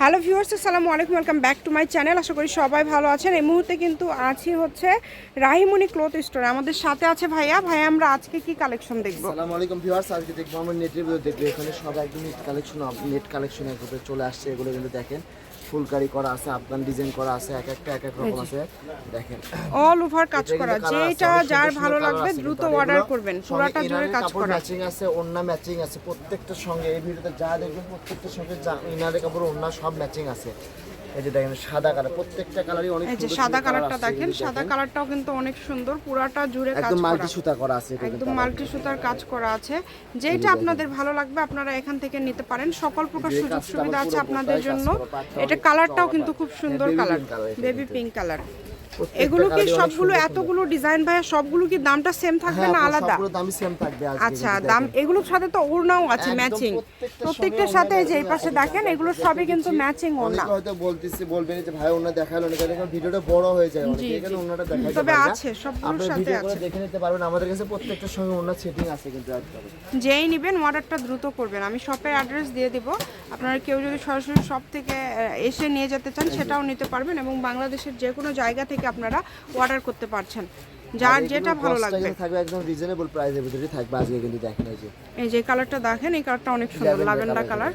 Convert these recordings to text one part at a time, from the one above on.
Hello viewers, আসসালামু আলাইকুম, welcome back to my channel. আশা করি সবাই ভালো আছেন। এই মুহূর্তে কিন্তু আছি হচ্ছে রাহিমনি ক্লথ স্টোরে। আমাদের সাথে আছে ভাইয়া। ভাইয়া, আমরা আজকে কি কালেকশন দেখব? আসসালামু আলাইকুম ভিউয়ার্স, আজকে দেখব আমরা নেট রিভিউ দেখব। এখানে সব একদম নেট কালেকশন নেট কালেকশন এগুলো চলে আসছে। এগুলো কিন্তু দেখেন। ফুলকারি করা আছে আফগান ডিজাইন করা আছে এক একটা এক এক রকম আছে। দেখেন। অল ওভার কাজ করা যেটা যার ভালো লাগবে দ্রুত অর্ডার করবেন পুরাটা জুড়ে কাজ করা। ম্যাচিং আছে ওন্না ম্যাচিং আছে প্রত্যেকটার সঙ্গে এই ভিডিওতে যা দেখবেন প্রত্যেকটার সঙ্গে যা ইনারের কাপড় ওন্না সব ম্যাচিং আছে। এই যে দেখেন সাদা কালার প্রত্যেকটা কালারই অনেক এই যে সুন্দর সাদা কালারটা দেখেন সাদা কালারটাও কিন্তু অনেক সুন্দর পুরাটা জুড়ে কাজ একদম মাল্টি সুতা করা আছে একদম মাল্টি সুতার কাজ করা আছে। যেটা আপনাদের ভালো লাগবে আপনারা এখান থেকে নিতে পারেন। সকল প্রকার সুযোগ সুবিধা আছে আপনাদের জন্য। এটা কালারটাও কিন্তু খুব সুন্দর কালার। Baby pink colour. এগুলো কি সবগুলো। এতগুলো ডিজাইন ভাইয়া সবগুলো কি দামটা সেম থাকবে হ্যাঁ না আলাদা? দামই সেম থাকবে আজকে আচ্ছা দাম এগুলোর সাথে তো ওড়নাও আছে ম্যাচিং প্রত্যেকটার সাথে যে এই পাশে দেখেন এগুলো সবই কিন্তু ম্যাচিং ওড়না। হয়তো বলতেছি বলবেন যে ভাই ওনা দেখাল না কারণ ভিডিওটা বড় হয়ে যায় অনেকে। এখানে জি। ওনাটা দেখাইতে তবে আছে, সবগুলোর সাথে আছে। দেখে নিতে পারবেন। আমাদের কাছে প্রত্যেকটার সঙ্গে ওনার সেটিং আছে কিন্তু যেই নেবেন অর্ডারটা দ্রুত করবেন। আমি শপের অ্যাড্রেস দিয়ে দিব। আপনারা কেউ যদি সরাসরি শপ থেকে এসে নিয়ে যেতে চান সেটাও নিতে পারবেন এবং বাংলাদেশের যে কোনো জায়গা থেকে আপনারা অর্ডার করতে পারছেন। যার যেটা ভালো লাগবে। থাকবে একদম রিজনেবল প্রাইসের ভিতরে থাকবে আজকে কিন্তু দেখেন এই যে। এই যে কালারটা দেখেন এই কালারটা অনেক সুন্দর লাভেন্ডার কালার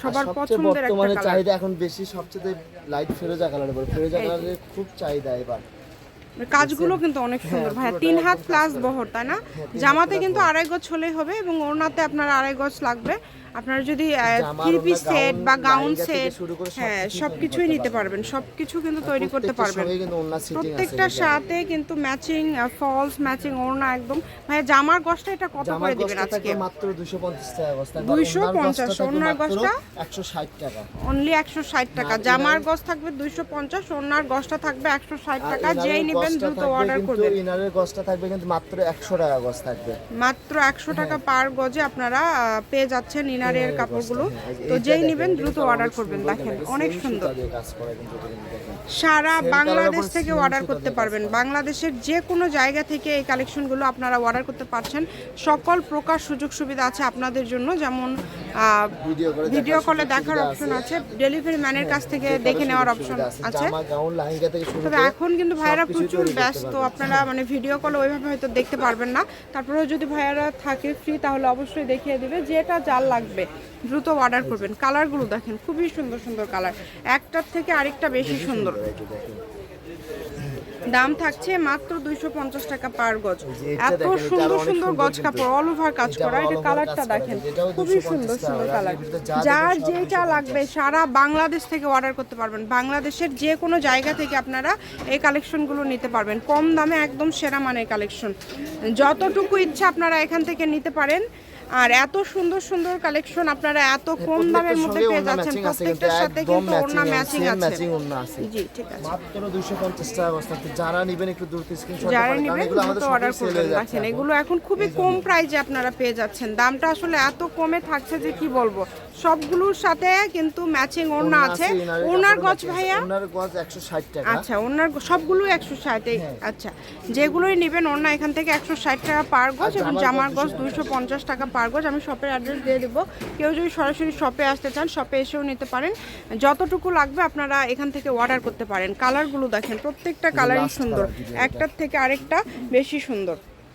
সবার পছন্দের একটা বর্তমানে কালার চাহিদা এখন বেশি সবচেয়ে লাইট ফেরোজা কালারের উপর। ফেরোজা কালারের খুব চাহিদা এবার। কাজগুলো কিন্তু অনেক সুন্দর। ভাই তিন হাত প্লাস বহর তাই না? জামাতে কিন্তু আড়াই গজ হলেই হবে এবং ওড়নাতে আপনার আড়াই গজ লাগবে। আপনারা যদি থ্রি পিস সেট বা গাউন সেট হ্যাঁ সবকিছুই সবকিছুই তৈরি নিতে পারবেন। সবকিছু কিন্তু তৈরি করতে পারবেন। প্রত্যেকটার সাথে কিন্তু ম্যাচিং ফলস ম্যাচিং ওড়না একদম। ভাই জামার গজটা এটা কত করে দিবেন আজকে? মাত্র 250 টাকা থাকবে 250 ওড়নার গজটা? 160 টাকা। অনলি একশো ষাট টাকা। জামার ইনার- থাকবে দুইশো পঞ্চাশ ওড়নার গজটা থাকবে একশো ষাট আর টাকা। যেই নেবেন দ্রুত অর্ডার করবেন। ইনারের গজটা থাকবে কিন্তু মাত্র 100 টাকা গজ থাকবে। মাত্র একশো টাকা পার গজে আপনারা পেয়ে যাচ্ছেন ইনারের হ্যাঁ, কাপড়গুলো। তো যেই নেবেন দ্রুত অর্ডার করবেন দেখেন অনেক সুন্দর। সারা বাংলাদেশ থেকে অর্ডার করতে পারবেন। বাংলাদেশের যে কোনো জায়গা থেকে এই কালেকশনগুলো আপনারা অর্ডার করতে পারছেন। সকল প্রকার সুযোগ সুবিধা আছে আপনাদের জন্য। যেমন ভিডিও ভিডিও কলে দেখার অপশন আছে ডেলিভারি ম্যানের কাছ থেকে দেখে নেওয়ার অপশন আছে। তবে এখন কিন্তু ভাইয়ারা প্রচুর ব্যস্ত আপনারা মানে ভিডিও কল ওইভাবে হয়তো দেখতে পারবেন না। তারপরেও যদি ভাইয়ারা থাকে ফ্রি তাহলে অবশ্যই দেখিয়ে দিবে যেটা যার লাগবে। দ্রুত অর্ডার করবেন। কালারগুলো দেখেন খুবই সুন্দর সুন্দর কালার একটার থেকে আরেকটা বেশি সুন্দর। দাম থাকছে মাত্র দুইশো পঞ্চাশ টাকা পার গজ। এত সুন্দর সুন্দর গজ কাপড় অল ওভার কাজ করা। এটা কালারটা দেখেন খুবই সুন্দর সুন্দর কালার। যা যার যেটা লাগবে সারা বাংলাদেশ থেকে অর্ডার করতে পারবেন। বাংলাদেশের যে কোনো জায়গা থেকে আপনারা এই কালেকশনগুলো নিতে পারবেন। কম দামে একদম সেরা মানের কালেকশন যতটুকু ইচ্ছা আপনারা এখান থেকে নিতে পারেন। আর এত সুন্দর সুন্দর কালেকশন আপনারা এত কম দামের মধ্যে পেয়ে যাচ্ছেন প্রত্যেকটার সাথে কিন্তু ওড়না ম্যাচিং আছে। ম্যাচিং ওড়না আছে। জি ঠিক আছে। মাত্র 250 টাকা অবস্থা। যারা নিবেন একটু দ্রুত স্ক্রিনশট যারা নিবেন দ্রুত অর্ডার করে করবেন দেখেন এগুলো এখন খুবই কম প্রাইসে আপনারা পেয়ে যাচ্ছেন। দামটা আসলে এত কমে থাকছে যে কি বলব? সবগুলোর সাথে কিন্তু ম্যাচিং ওড়না আছে। ওনার গজ ভাইয়া? ওনার গজ 160 টাকা। আচ্ছা ওনার সবগুলো একশো ষাট আচ্ছা। যেগুলোই নেবেন ওনা এখান থেকে একশো ষাট টাকা পার গজ এবং জামার দুইশো পঞ্চাশ টাকা পার গজ। আমি শপের অ্যাড্রেস দিয়ে দেবো। কেউ যদি সরাসরি শপে আসতে চান শপে এসেও নিতে পারেন। যতটুকু লাগবে আপনারা এখান থেকে অর্ডার করতে পারেন। কালারগুলো দেখেন প্রত্যেকটা কালারই সুন্দর। একটার থেকে আরেকটা বেশি সুন্দর।